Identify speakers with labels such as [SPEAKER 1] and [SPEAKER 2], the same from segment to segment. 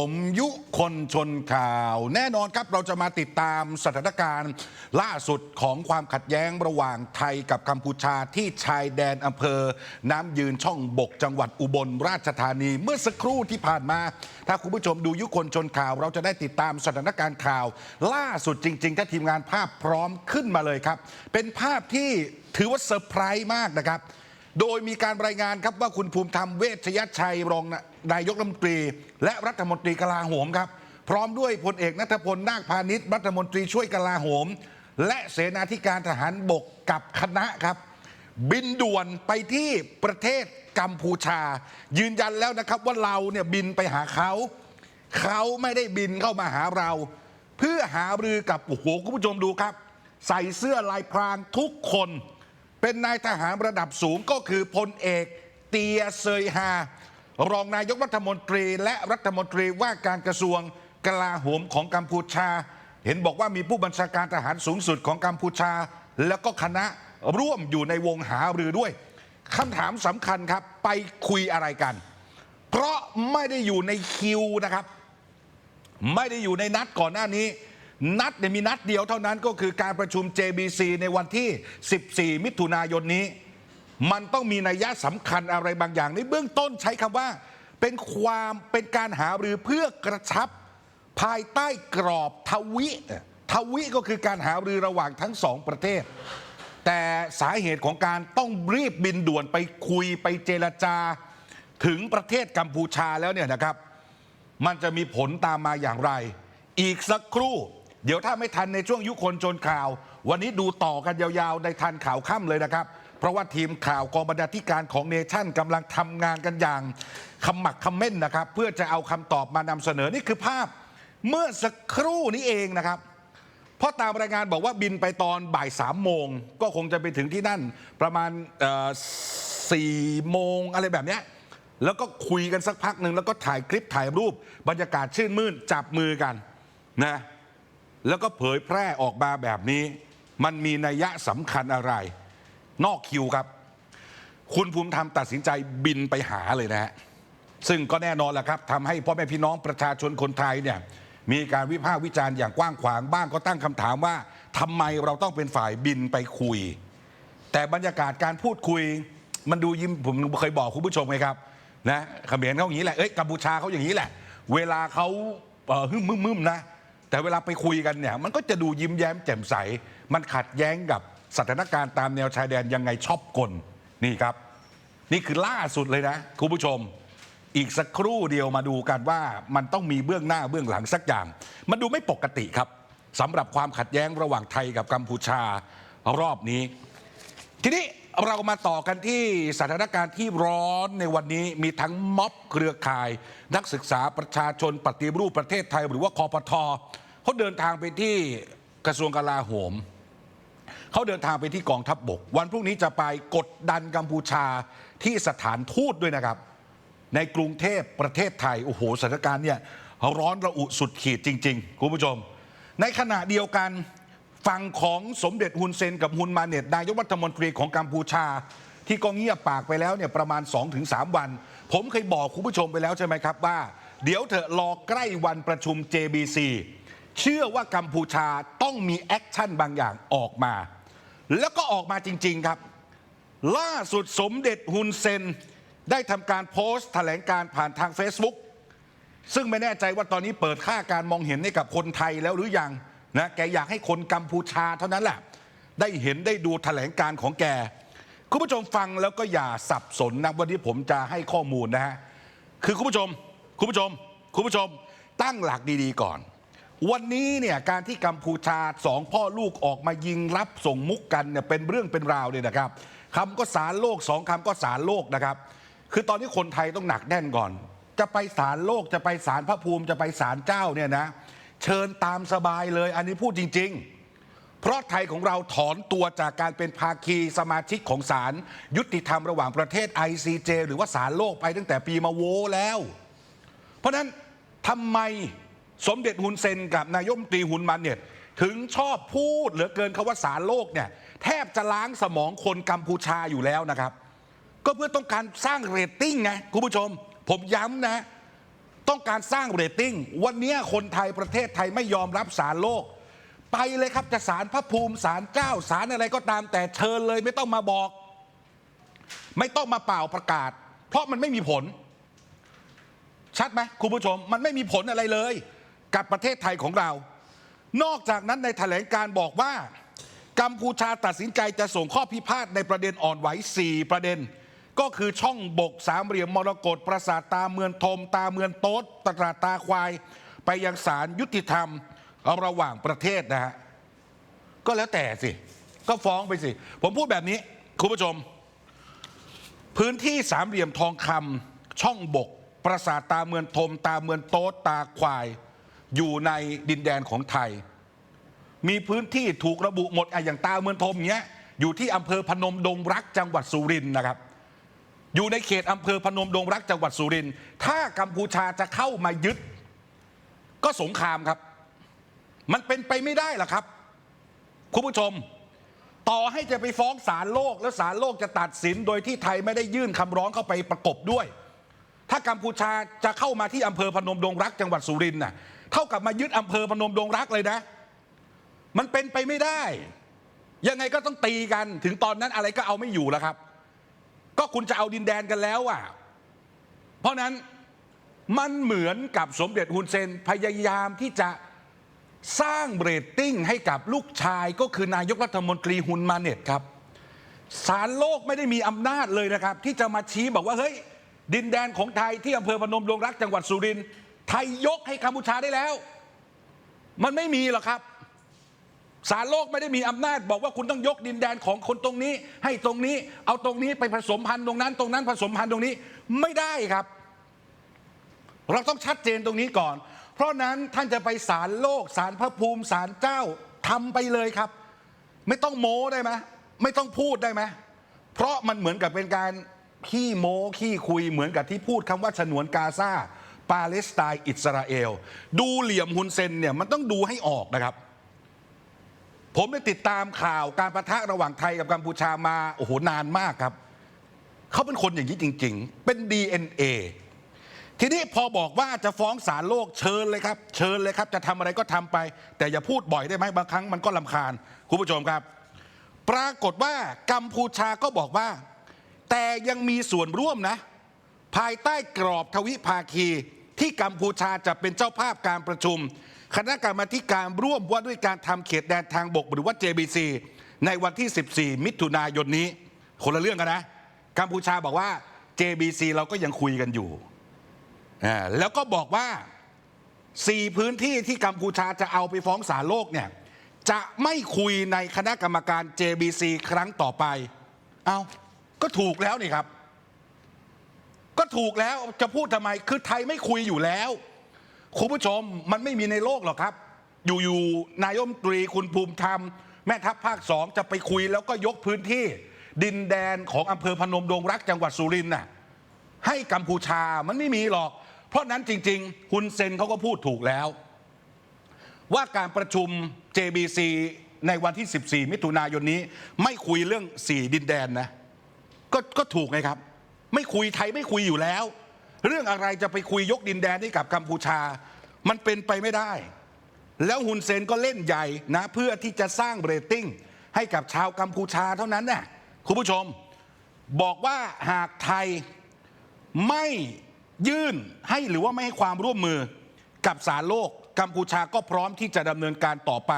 [SPEAKER 1] ผมยุคนชนข่าว แน่นอนครับเราจะมาติดตามสถานการณ์ ล่าสุดของความขัดแย้งระหว่างไทยกับกัมพูชาที่ชายแดนอำเภอ น้ำยืนช่องบกจังหวัดอุบลราชธานี เมื่อสักครู่ที่ผ่านมา ถ้าคุณผู้ชมดูยุคนชนข่าว เราจะได้ติดตามสถานการณ์ข่าว ล่าสุดจริง ๆ ถ้าทีมงานภาพพร้อมขึ้นมาเลยครับ เป็นภาพที่ถือว่าเซอร์ไพรส์มากนะครับ โดยมีการรายงานครับว่าคุณภูมิธรรมเวชยชัยรองนายกรัฐมนตรี และรัฐมนตรีกลาโหมครับ พร้อมด้วยพลเอกนัทพลนาคพาณิชย์รัฐมนตรีช่วยกลาโหม และเสนาธิการทหารบกกับคณะครับ บินด่วนไปที่ประเทศกัมพูชา ยืนยันแล้วนะครับว่าเราเนี่ยบินไปหาเขา เขาไม่ได้บินเข้ามาหาเรา เพื่อหารือกับโอ้โหคุณผู้ชมดูครับ ใส่เสื้อลายพรางทุกคน เป็นนายทหารระดับสูงก็คือพลเอกเตียเซยฮา รองนายกรัฐมนตรีและรัฐมนตรีว่าการกระทรวงกลาโหมของกัมพูชา เห็นบอกว่ามีผู้บัญชาการทหารสูงสุดของกัมพูชา แล้วก็คณะร่วมอยู่ในวงหารือด้วยคำถามสำคัญครับ ไปคุยอะไรกัน เพราะไม่ได้อยู่ในคิวนะครับ ไม่ได้อยู่ในนัดก่อนหน้านี้ นัดเนี่ยมีนัดเดียวเท่านั้นก็คือการประชุม JBC ในวันที่ 14 มิถุนายนนี้ มันต้องมีนัยยะสำคัญอะไรบางอย่าง ในเบื้องต้นใช้คำว่า เป็นความเป็นการหารือเพื่อกระชับ ภายใต้กรอบทวิทวิก็คือการหารือระหว่างทั้งสองประเทศ แต่สาเหตุของการต้องรีบบินด่วนไปคุยไปเจรจา ถึงประเทศกัมพูชาแล้วเนี่ยนะครับ มันจะมีผลตามมาอย่างไร อีกสักครู่ เดี๋ยวถ้าไม่ทันในช่วงยุคนจนข่าว วันนี้ดูต่อกันยาวๆ ในทันข่าวค่ำเลยนะครับ เพราะว่าทีมข่าวกองบรรณาธิการของเนชั่นกำลังทำงานกันอย่างขมักขม้นนะครับ เพื่อจะเอาคำตอบมานำเสนอนี่คือภาพเมื่อสักครู่นี้เองนะครับเพราะตามรายงานบอกว่าบินไปตอนบ่ายสามโมงก็คงจะไปถึงที่นั่นประมาณสี่โมงอะไรแบบนี้แล้วก็คุยกันสักพักหนึ่งแล้วก็ถ่ายคลิปถ่ายรูป บรรยากาศชื่นมื่นจับมือกันนะ แล้วก็เผยแพร่ออกมาแบบนี้ มันมีนัยยะสำคัญอะไร นอกคิวครับ คุณภูมิธรรมตัดสินใจบินไปหาเลยนะฮะซึ่งก็แน่นอนแหละครับทำให้พ่อแม่พี่น้องประชาชนคนไทยเนี่ยมีการวิพากษ์วิจารณ์อย่างกว้างขวางบ้างก็ตั้งคำถามว่าทำไมเราต้องเป็นฝ่ายบินไปคุย แต่บรรยากาศการพูดคุย มันดูยิ้มผมเคยบอกคุณผู้ชมไงครับนะเขมรเขาอย่างนี้แหละเอ้ยกัมพูชาเขาอย่างนี้แหละ เวลาเขาเออฮึ่มมึมมึมนะ แต่เวลาไปคุยกันเนี่ยมันก็จะดูยิ้มแย้มแจ่มใส มันขัดแย้งกับสถานการณ์ตามแนวชายแดนยังไงชอบกลนี่ครับ นี่คือล่าสุดเลยนะคุณผู้ชม อีกสักครู่เดียวมาดูกันว่ามันต้องมีเบื้องหน้าเบื้องหลังสักอย่าง มันดูไม่ปกติครับสำหรับความขัดแย้งระหว่างไทยกับกัมพูชารอบนี้ ทีนี้ เรามาต่อกันที่สถานการณ์ที่ร้อนในวันนี้มีทั้งม็อบเครือข่าย นักศึกษาประชาชนปฏิรูปประเทศไทย หรือว่าคอปทเขาเดินทางไปที่กระทรวงกลาโหมเขาเดินทางไปที่กองทัพบบก วันพรุ่งนี้จะไปกดดันกัมพูชาที่สถานทูตด้วยนะครับ ในกรุงเทพประเทศไทยโอ้โหสถานการณ์เนี่ยร้อนระอุสุดขีดจริง ๆ คุณผู้ชม ในขณะเดียวกัน ฝั่งของสมเด็จฮุนเซนกับฮุนมาเน็ตนายกรัฐมนตรีของกัมพูชา ที่ก็เงียบปากไปแล้วเนี่ยประมาณ 2-3 วัน ผมเคยบอกคุณผู้ชมไปแล้วใช่ไหมครับว่า เดี๋ยวเถอะรอใกล้วันประชุม JBC เชื่อว่ากัมพูชาต้องมีแอคชั่นบางอย่างออกมา แล้วก็ออกมาจริง ๆครับ ล่าสุดสมเด็จฮุนเซนได้ทำการโพสต์แถลงการผ่านทาง Facebook ซึ่งไม่แน่ใจว่าตอนนี้เปิดค่าการมองเห็นให้กับคนไทยแล้วหรือยัง นะแกอยากให้คนกัมพูชาเท่านั้นแหละได้เห็นได้ดูแถลงการของแก คุณผู้ชมฟังแล้วก็อย่าสับสนนะวันนี้ผมจะให้ข้อมูลนะฮะคือคุณผู้ชม คุณผู้ชม คุณผู้ชม ตั้งหลักดีๆก่อน วันนี้เนี่ยการที่กัมพูชาสองพ่อลูกออกมายิงรับส่งมุกกันเนี่ยเป็นเรื่องเป็นราวเลยนะครับคำก็สารโลกสองคำก็สารโลกนะครับ คือตอนนี้คนไทยต้องหนักแน่นก่อน จะไปศาลโลกจะไปศาลพระภูมิจะไปศาลเจ้าเนี่ยนะ เชิญตามสบายเลย อันนี้พูดจริง ๆ เพราะไทยของเราถอนตัวจากการเป็นภาคีสมาชิกของศาลยุติธรรมระหว่างประเทศ ICJ หรือว่าศาลโลกไปตั้งแต่ปีมาโวแล้ว เพราะนั้นทำไมสมเด็จฮุนเซนกับนายมตรีฮุนมันเนี่ยถึงชอบพูดเหลือเกินคาว่าศาลโลกเนี่ยแทบจะล้างสมองคนกัมพูชาอยู่แล้วนะครับ ก็เพื่อต้องการสร้างเรตติ้งไงคุณผู้ชม ผมย้ำนะ ต้องการสร้างเรตติ้ง วันนี้คนไทยประเทศไทยไม่ยอมรับสารโลก ไปเลยครับจะสารพระภูมิสารเจ้าสารอะไรก็ตาม แต่เชิญเลยไม่ต้องมาบอก ไม่ต้องมาเป่าประกาศ เพราะมันไม่มีผล ชัดไหมคุณผู้ชม มันไม่มีผลอะไรเลย กับประเทศไทยของเรา นอกจากนั้นในแถลงการบอกว่า กัมพูชาตัดสินใจจะส่งข้อพิพาทในประเด็นอ่อนไหว4ประเด็น ก็คือช่องบกสามเหลี่ยมมรกตปราสาทตาเมืองทม ตาเมืองโต๊ดตราดตาควาย ไปยังศาลยุติธรรมระหว่างประเทศนะฮะก็แล้วแต่สิ ก็ฟ้องไปสิ ผมพูดแบบนี้ คุณผู้ชม พื้นที่สามเหลี่ยมทองคำช่องบก ปราสาทตาเมืองทม ตาเมืองโต๊ดตาควาย อยู่ในดินแดนของไทย มีพื้นที่ถูกระบุหมดอะอย่างตาเมืองทมเงี้ยอยู่ที่อำเภอพนมดงรักจังหวัดสุรินทร์นะครับ อยู่ในเขตอำเภอพนมดงรักจังหวัดสุรินทร์ถ้ากัมพูชาจะเข้ามายึด ก็สงครามครับ มันเป็นไปไม่ได้หรอครับ คุณผู้ชม ต่อให้จะไปฟ้องศาลโลก แล้วศาลโลกจะตัดสินโดยที่ไทยไม่ได้ยื่นคำร้องเข้าไปประกบด้วย ถ้ากัมพูชาจะเข้ามาที่อำเภอพนมดงรักจังหวัดสุรินทร์น่ะเท่ากับมายึดอำเภอพนมดงรักเลยนะ มันเป็นไปไม่ได้ยังไงก็ต้องตีกันถึงตอนนั้นอะไรก็เอาไม่อยู่แล้วครับ ก็คุณจะเอาดินแดนกันแล้วอะ เพราะนั้นมันเหมือนกับสมเด็จฮุนเซนพยายามที่จะสร้างเรตติ้งให้กับลูกชายก็คือนายกรัฐมนตรีฮุนมาเน็ตครับสารโลกไม่ได้มีอำนาจเลยนะครับ ที่จะมาชี้บอกว่าเฮ้ย ดินแดนของไทยที่อำเภอพนมดงรักจังหวัดสุรินทร์ไทยยกให้กัมพูชาได้แล้ว มันไม่มีหรอกครับ สารโลกไม่ได้มีอำนาจบอกว่าคุณต้องยกดินแดนของคนตรงนี้ ให้ตรงนี้เอาตรงนี้ไปผสมพันธุ์ตรงนั้น ตรงนั้นผสมพันธุ์ตรงนี้ไม่ได้ครับ เราต้องชัดเจนตรงนี้ก่อน เพราะนั้นท่านจะไปศาลโลกศาลพระภูมิศาลเจ้าทำไปเลยครับ ไม่ต้องโม้ได้ไหมไม่ต้องพูดได้ไหมเพราะมันเหมือนกับเป็นการขี้โม้ขี้คุยเหมือนกับที่พูดคำว่าฉนวนกาซาปาเลสไตน์อิสราเอล ดูเหลี่ยมฮุนเซนเนี่ยมันต้องดูให้ออกนะครับ ผมได้ติดตามข่าวการประทะระหว่างไทยกับกัมพูชามาโอ้โหนานมากครับ เขาเป็นคนอย่างนี้จริง ๆ เป็น DNA ทีนี้พอบอกว่าจะฟ้องศาลโลกเชิญเลยครับ เชิญเลยครับ จะทำอะไรก็ทำไป แต่อย่าพูดบ่อยได้ไหมบางครั้งมันก็ลำคาญ คุณผู้ชมครับ ปรากฏว่ากัมพูชาก็บอกว่า แต่ยังมีส่วนร่วมนะ ภายใต้กรอบทวิภาคีที่กัมพูชาจะเป็นเจ้าภาพการประชุม คณะกรรมาธิการร่วมว่าด้วยการทำเขตแดนทางบกหรือว่า JBC ในวันที่ 14 มิถุนายนนี้ คนละเรื่องกันนะ กัมพูชาบอกว่า JBC เราก็ยังคุยกันอยู่อ่าแล้วก็บอกว่าสี่พื้นที่ที่กัมพูชาจะเอาไปฟ้องศาลโลกเนี่ย จะไม่คุยในคณะกรรมการ JBC ครั้งต่อไป เอาก็ถูกแล้วนี่ครับ ก็ถูกแล้วจะพูดทำไมคือไทยไม่คุยอยู่แล้ว คุณผู้ชมมันไม่มีในโลกหรอกครับ อยู่ๆนายมตรีคุณภูมิธรรม แม่ทัพภาคสองจะไปคุยแล้วก็ยกพื้นที่ ดินแดนของอำเภอพนมดงรักจังหวัดสุรินทร์น่ะให้กัมพูชามันไม่มีหรอก เพราะนั้นจริงๆ คุณเซนเขาก็พูดถูกแล้ว ว่าการประชุม JBC ในวันที่ 14 มิถุนายนนี้ ไม่คุยเรื่อง 4 ดินแดนนะ ก็ก็ถูกไงครับ ไม่คุยไทยไม่คุยอยู่แล้ว เรื่องอะไรจะไปคุยยกดินแดนให้กับกัมพูชา มันเป็นไปไม่ได้ แล้วฮุนเซนก็เล่นใหญ่นะ เพื่อที่จะสร้างเรตติ้งให้กับชาวกัมพูชาเท่านั้นน่ะคุณผู้ชม บอกว่าหากไทยไม่ยื่นให้หรือว่าไม่ให้ความร่วมมือกับสารโลกกัมพูชาก็พร้อมที่จะดำเนินการต่อไป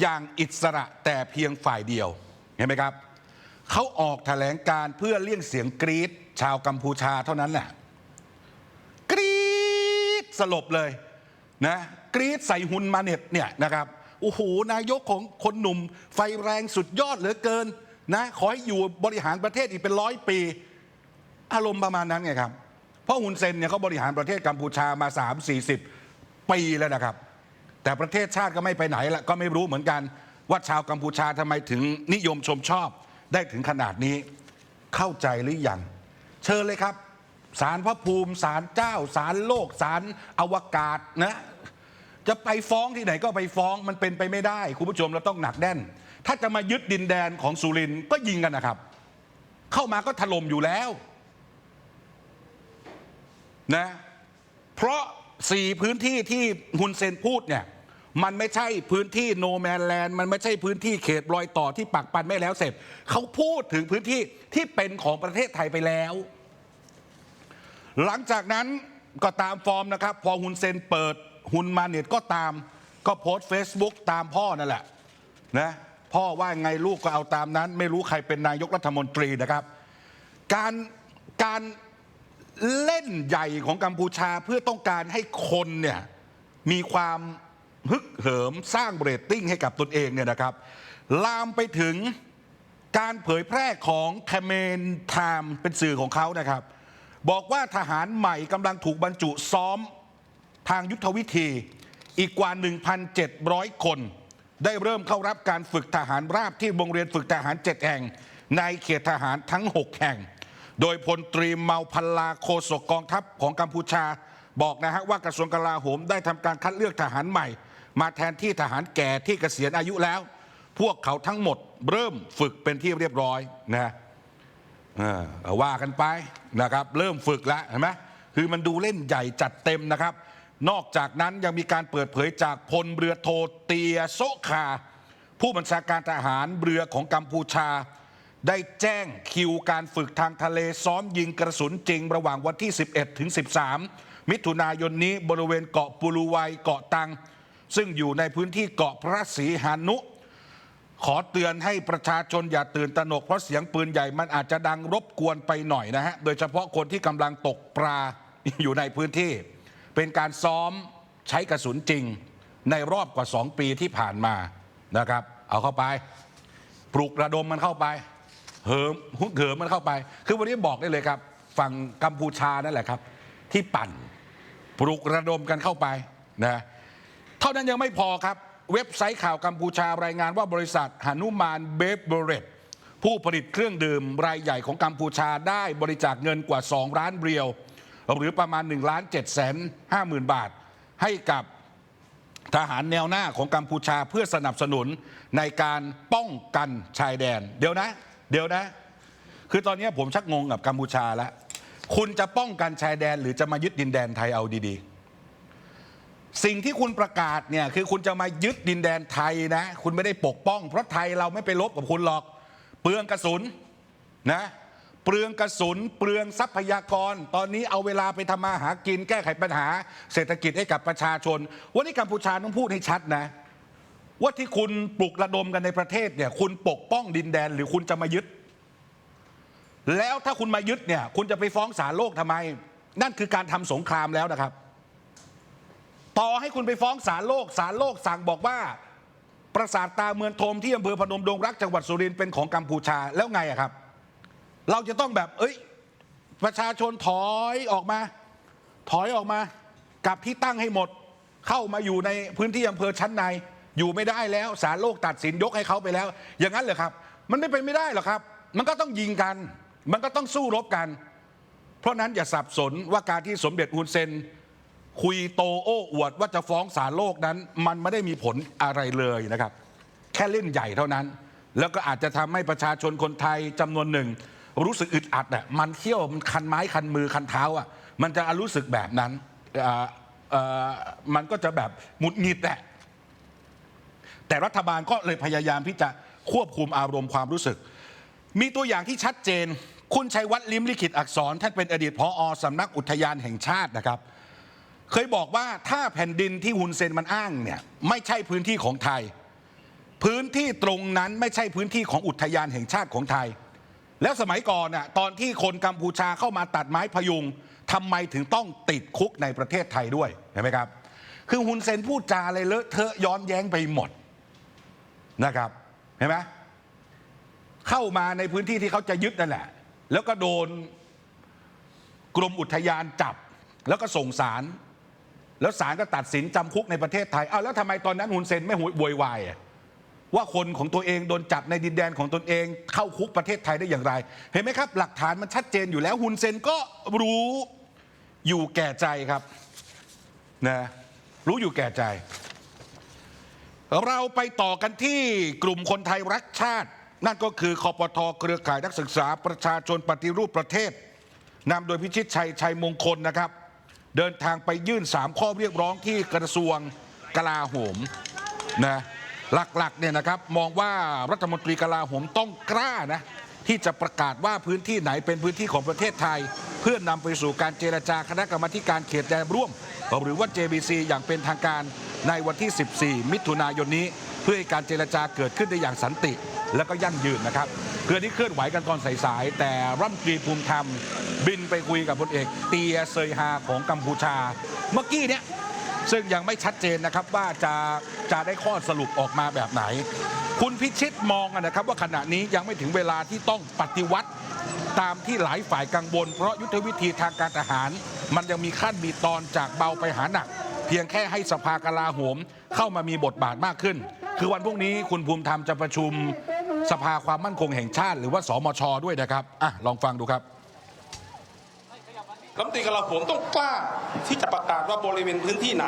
[SPEAKER 1] อย่างอิสระแต่เพียงฝ่ายเดียว เห็นไหมครับ เขาออกแถลงการเพื่อเลี่ยงเสียงกรีดชาวกัมพูชาเท่านั้นแหละ กรีดสลบเลยนะกรีดใส่หุนมาเน็ตเนี่ยนะครับโอ้โหนายกของคนหนุ่ม ไฟแรงสุดยอดเหลือเกินนะขอให้อยู่บริหารประเทศอีกเป็นร้อยปี อารมณ์ประมาณนั้นไงครับ เพราะฮุนเซนเนี่ยเขาบริหารประเทศกัมพูชามา 3 40 ปีแล้วนะครับ แต่ประเทศชาติก็ไม่ไปไหนละก็ไม่รู้เหมือนกันว่าชาวกัมพูชาทำไมถึงนิยมชมชอบได้ถึงขนาดนี้เข้าใจหรือยังเชิญเลยครับ ศาลพระภูมิศาลเจ้าศาลโลกศาลอวกาศนะ จะไปฟ้องที่ไหนก็ไปฟ้องมันเป็นไปไม่ได้ คุณผู้ชมเราต้องหนักแน่น ถ้าจะมายึดดินแดนของสุรินก็ยิงกันนะครับ เข้ามาก็ถล่มอยู่แล้วนะเพราะสี่พื้นที่ที่ฮุนเซนพูดเนี่ยมันไม่ใช่พื้นที่โนแมนแลนด์มันไม่ใช่พื้นที่เขตรอยต่อที่ปักปันไม่แล้วเสร็จ เขาพูดถึงพื้นที่ที่เป็นของประเทศไทยไปแล้ว หลังจากนั้นก็ตามฟอร์มนะครับ พอฮุนเซนเปิดฮุนมาเน็ตก็ตาม ก็โพสต์ Facebook ตามพ่อนั่นแหละนะพ่อว่าไงลูกก็เอาตามนั้น ไม่รู้ใครเป็นนายกรัฐมนตรีนะครับ การการเล่นใหญ่ของกัมพูชาเพื่อต้องการให้คนเนี่ยมีความฮึกเหิมสร้างเรตติ้งให้กับตนเองเนี่ยนะครับ ลามไปถึงการเผยแพร่ของคเมนไทม์เป็นสื่อของเขานะครับ บอกว่าทหารใหม่กำลังถูกบรรจุซ้อมทางยุทธวิธีอีกกว่า 1,700 คน ได้เริ่มเข้ารับการฝึกทหารราบที่โรงเรียนฝึกทหาร 7 แห่ง ในเขตทหารทั้ง 6 แห่ง โดยพลตรีเมาพันลาโคศกกองทัพของกัมพูชา บอกนะฮะว่ากระทรวงกลาโหมได้ทำการคัดเลือกทหารใหม่ มาแทนที่ทหารแก่ที่เกษียณอายุแล้ว พวกเขาทั้งหมดเริ่มฝึกเป็นที่เรียบร้อยนะ ว่ากันไปนะครับ เริ่มฝึกแล้วเห็นไหมคือมันดูเล่นใหญ่จัดเต็มนะครับ นอกจากนั้นยังมีการเปิดเผยจากพลเรือโทเตียโซคา ผู้บัญชาการทหารเรือของกัมพูชา ได้แจ้งคิวการฝึกทางทะเลซ้อมยิงกระสุนจริง ระหว่างวันที่ 11 ถึง 13 มิถุนายนนี้บริเวณเกาะปูรูไวเกาะตัง ซึ่งอยู่ในพื้นที่เกาะพระศรีหานุ ขอเตือนให้ประชาชนอย่าตื่นตระหนกเพราะเสียงปืนใหญ่มันอาจจะดังรบกวนไปหน่อยนะฮะ โดยเฉพาะคนที่กำลังตกปลาอยู่ในพื้นที่ เป็นการซ้อมใช้กระสุนจริง ในรอบกว่า 2 ปีที่ผ่านมานะครับ เอาเข้าไป ปลุกระดมมันเข้าไป เหิมหุกเหิมมันเข้าไป คือวันนี้บอกได้เลยครับ ฝั่งกัมพูชานั่นแหละครับ ที่ปั่น ปลุกระดมกันเข้าไปนะเท่านั้นยังไม่พอครับ เว็บไซต์ข่าวกัมพูชารายงานว่าบริษัทหนุมานเบฟเบรดผู้ผลิตเครื่องดื่มรายใหญ่ของกัมพูชาได้บริจาคเงินกว่า 2 ล้านเรียว หรือประมาณ1ล้าน7แสน5หมื่นบาท ให้กับทหารแนวหน้าของกัมพูชาเพื่อสนับสนุนในการป้องกันชายแดน เดี๋ยวนะ เดี๋ยวนะ คือตอนนี้ผมชักงงกับกัมพูชาแล้ว คุณจะป้องกันชายแดนหรือจะมายึดดินแดนไทยเอาดีๆ สิ่งที่คุณประกาศเนี่ยคือคุณจะมายึดดินแดนไทยนะ คุณไม่ได้ปกป้อง เพราะไทยเราไม่ไปลบกับคุณหรอก เปลืองกระสุนนะเปลืองกระสุน เปลืองทรัพยากร ตอนนี้เอาเวลาไปทำมาหากินแก้ไขปัญหา เศรษฐกิจให้กับประชาชน วันนี้กัมพูชาต้องพูดให้ชัดนะ ว่าที่คุณปลุกระดมกันในประเทศเนี่ยคุณปกป้องดินแดนหรือคุณจะมายึด แล้วถ้าคุณมายึดเนี่ยคุณจะไปฟ้องศาลโลกทำไม นั่นคือการทำสงครามแล้วนะครับ ต่อให้คุณไปฟ้องศาลโลกศาลโลกสั่งบอกว่า ปราสาทตาเมืองทมที่อำเภอพนมดงรักจังหวัดสุรินทร์เป็นของกัมพูชาแล้วไงอะครับ เราจะต้องแบบ เอ้ย ประชาชนถอยออกมา ถอยออกมากลับที่ตั้งให้หมด เข้ามาอยู่ในพื้นที่อำเภอชั้นใน อยู่ไม่ได้แล้วศาลโลกตัดสินยกให้เขาไปแล้ว อย่างนั้นเหรอครับ มันไม่เป็นไม่ได้หรอกครับ มันก็ต้องยิงกัน มันก็ต้องสู้รบกัน เพราะนั้นอย่าสับสนว่าการที่สมเด็จฮุนเซน คุยโตโอ้อวดว่าจะฟ้องศาลโลกนั้น มันไม่ได้มีผลอะไรเลยนะครับ แค่เล่นใหญ่เท่านั้น แล้วก็อาจจะทำให้ประชาชนคนไทยจำนวนหนึ่ง รู้สึกอึดอัดอะมันเที่ยวมันคันไม้คันมือคันเท้าอะมันจะรู้สึกแบบนั้นอ่าอ่อมันก็จะแบบหงุดหงิดแหละแต่รัฐบาลก็เลยพยายามที่จะควบคุมอารมณ์ความรู้สึก มีตัวอย่างที่ชัดเจน คุณชัยวัฒน์ลิมลิขิตอักษรท่านเป็นอดีตผอสำนักอุทยานแห่งชาตินะครับ เคยบอกว่าถ้าแผ่นดินที่ฮุนเซนมันอ้างเนี่ยไม่ใช่พื้นที่ของไทย พื้นที่ตรงนั้นไม่ใช่พื้นที่ของอุทยานแห่งชาติของไทย แล้วสมัยก่อนน่ะตอนที่คนกัมพูชาเข้ามาตัดไม้พยุงทำไมถึงต้องติดคุกในประเทศไทยด้วยเห็นไหมครับ คือฮุนเซนพูดจาอะไรเลอะเทอะย้อนแย้งไปหมดนะครับเห็นไหมเข้ามาในพื้นที่ที่เขาจะยึดนั่นแหละ แล้วก็โดนกรมอุทยานจับ แล้วก็ส่งสาร แล้วศาลก็ตัดสินจำคุกในประเทศไทย เอาแล้วทำไมตอนนั้นฮุนเซนไม่หุยโวยวายอะว่าคนของตัวเองโดนจับในดินแดนของตนเองเข้าคุกประเทศไทยได้อย่างไร เห็นไหมครับ หลักฐานมันชัดเจนอยู่แล้วฮุนเซนก็รู้อยู่แก่ใจครับนะรู้อยู่แก่ใจ เราไปต่อกันที่กลุ่มคนไทยรักชาติ นั่นก็คือคอปทเครือข่ายนักศึกษาประชาชนปฏิรูปประเทศนำโดยพิชิตชัยชัยมงคลนะครับ เดินทางไปยื่น 3 ข้อเรียกร้องที่กระทรวงกลาโหมนะหลักๆเนี่ยนะครับมองว่ารัฐมนตรีกลาโหมต้องกล้านะที่จะประกาศว่าพื้นที่ไหนเป็นพื้นที่ของประเทศไทย เพื่อนำไปสู่การเจรจาคณะกรรมาการเขตแดนร่วม หรือว่า JBC อย่างเป็นทางการในวันที่ 14 มิถุนายนนี้ พื่อให้การเจรจาเกิดขึ้นได้อย่างสันติ และก็ยั่งยืนนะครับคืออนนี้เคลื่อนไหวกันตอนสายๆแต่รัฐมนตรีภูมิธรรม บินไปคุยกับพลเอก เตียเซยฮาของกัมพูชา เมื่อกี้เนี่ยซึ่งยังไม่ชัดเจนนะครับว่าจะจะได้ข้อสรุปออกมาแบบไหน คุณพิชิตมองนะครับว่าขณะนี้ยังไม่ถึงเวลาที่ต้องปฏิวัติตามที่หลายฝ่ายกังวล เพราะยุทธวิธีทางการทหาร มันยังมีขั้นมีตอนจากเบาไปหาหนัก เพียงแค่ให้สภากลาโหมเข้ามามีบทบาทมากขึ้น คือวันพรุ่งนี้คุณภูมิธรรมจะประชุมสภาความมั่นคงแห่งชาติ หรือว่าสมชด้วยนะครับอะลองฟังดูครับ
[SPEAKER 2] รัฐมนตรีกลาโหมต้องกล้าที่จะประกาศว่าบริเวณพื้นที่ไหน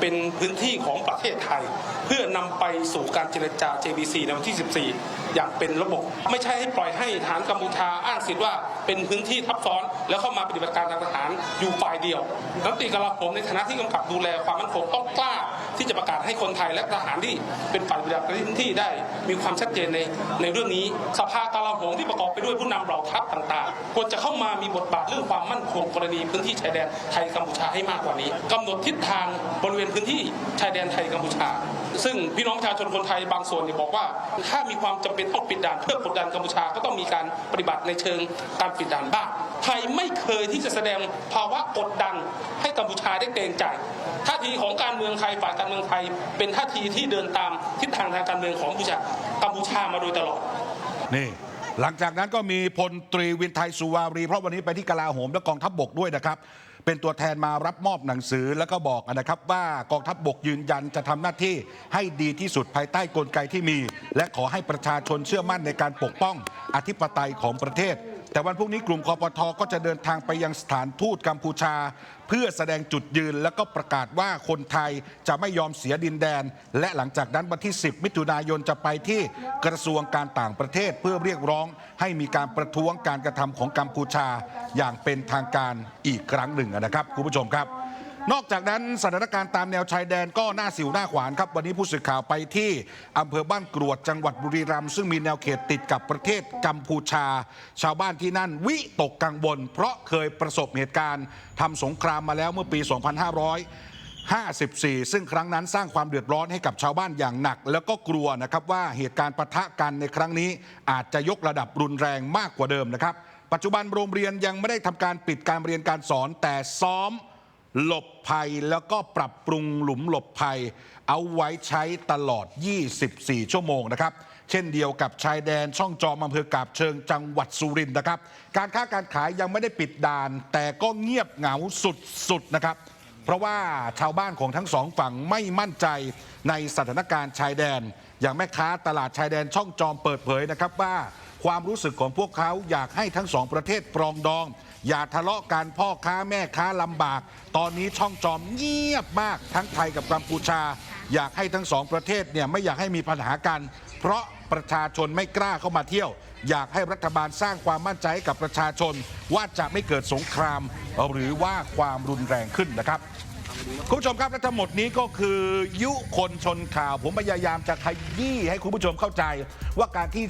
[SPEAKER 2] เป็นพื้นที่ของประเทศไทย เพื่อนำไปสู่การเจรจา JBC ในวันที่ 14 อย่างเป็นระบบ ไม่ใช่ให้ปล่อยให้ฐานกัมพูชาอ้างสิทธิ์ว่าเป็นพื้นที่ทับซ้อน แล้วเข้ามาปฏิบัติการทางทหารอยู่ฝ่ายเดียวรัฐมนตรีกลาโหมในฐานะที่กำกับดูแลความมั่นคงต้องกล้าที่จะประกาศให้คนไทยและทหารที่เป็นฝ่ายปฏิบัติการพื้นที่ได้ มีความชัดเจนในในเรื่องนี้ สภากลาโหมที่ประกอบไปด้วยผู้นำเหล่าทัพต่างๆ ควรจะเข้ามามีบทบาทเรื่องความมั่นคงกรณีพื้นที่ชายแดนไทยกัมพูชาให้มากกว่านี้กำหนดทิศทางบริเวณพื้นที่ชายแดนไทยกัมพูชา ซึ่งพี่น้องประชาชนคนไทยบางส่วนเนี่ยบอกว่า ถ้ามีความจำเป็นต้องปิดด่านเพื่อกดดันกัมพูชาก็ต้องมีการปฏิบัติในเชิงการปิดด่านบ้างไทยไม่เคยที่จะแสดงภาวะกดดันให้กัมพูชาได้เกรงใจท่าทีของการเมืองไทยฝ่ายการเมืองไทย เป็นท่าทีที่เดินตามทิศทางทางการเมืองของกัมพูชากัมพูชามาโดยตลอด
[SPEAKER 1] นี่หลังจากนั้นก็มีพลตรีวินไทยสุวารี เพราะวันนี้ไปที่กลาโหมและกองทัพบบกด้วยนะครับ เป็นตัวแทนมารับมอบหนังสือแล้วก็บอกนะครับว่ากองทัพบบกยืนยันจะทำหน้าที่ให้ดีที่สุดภายใต้กลไกที่มี และขอให้ประชาชนเชื่อมั่นในการปกป้องอธิปไตยของประเทศ แต่วันพรุ่งนี้กลุ่มคอปทก็จะเดินทางไปยังสถานทูตกัมพูชา เพื่อแสดงจุดยืน และก็ประกาศว่าคนไทยจะไม่ยอมเสียดินแดน และหลังจากนั้นวันที่ 10 มิถุนายนจะไปที่กระทรวงการต่างประเทศเพื่อเรียกร้องให้มีการประท้วงการกระทำของกัมพูชาอย่างเป็นทางการอีกครั้งหนึ่งนะครับคุณผู้ชมครับ นอกจากนั้นสถานการณ์ตามแนวชายแดนก็หน่าสิวหน้าขวานครับ วันนี้ผู้สื่อข่าวไปที่อำเภอบ้านกรวดจังหวัดบุรีรัมย์ซึ่งมีแนวเขตติดกับประเทศกัมพูชา ชาวบ้านที่นั่นวิตกกังวลเพราะเคยประสบเหตุการณ์ทำสงครามมาแล้วเมื่อปี 2554 ซึ่งครั้งนั้นสร้างความเดือดร้อนให้กับชาวบ้านอย่างหนัก แล้วก็กลัวนะครับว่าเหตุการณ์ปะทะกันในครั้งนี้ อาจจะยกระดับรุนแรงมากกว่าเดิมนะครับ ปัจจุบันโรงเรียนยังไม่ได้ทำการปิดการเรียนการสอนแต่ซ้อม หลบภัยแล้วก็ปรับปรุงหลุมหลบภัย เอาไว้ใช้ตลอด 24 ชั่วโมงนะครับ เช่นเดียวกับชายแดนช่องจอมอำเภอกาบเชิงจังหวัดสุรินทร์นะครับ การค้าการขายยังไม่ได้ปิดด่าน แต่ก็เงียบเหงาสุดๆนะครับ เพราะว่าชาวบ้านของทั้งสองฝั่งไม่มั่นใจในสถานการณ์ชายแดน อย่างแม่ค้าตลาดชายแดนช่องจอมเปิดเผยนะครับว่า ความรู้สึกของพวกเขาอยากให้ทั้งสองประเทศปรองดอง อย่าทะเลาะกันพ่อค้าแม่ค้าลำบาก ตอนนี้ช่องจอมเงียบมากทั้งไทยกับกัมพูชา อยากให้ทั้งสองประเทศเนี่ยไม่อยากให้มีปัญหากัน เพราะประชาชนไม่กล้าเข้ามาเที่ยว อยากให้รัฐบาลสร้างความมั่นใจกับประชาชน ว่าจะไม่เกิดสงคราม หรือว่าความรุนแรงขึ้นนะครับ คุณผู้ชมครับและทั้งหมดนี้ก็คือยุคนชนข่าว ผมพยายามจะขยี้ให้คุณผู้ชมเข้าใจ ว่าการที่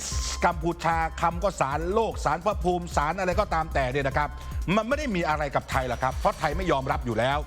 [SPEAKER 1] กัมพูชาคำก็สารโลกสารพระภูมิสารอะไรก็ตามแต่เนี่ยนะครับ มันไม่ได้มีอะไรกับไทยหรอกครับ เพราะไทยไม่ยอมรับอยู่แล้ว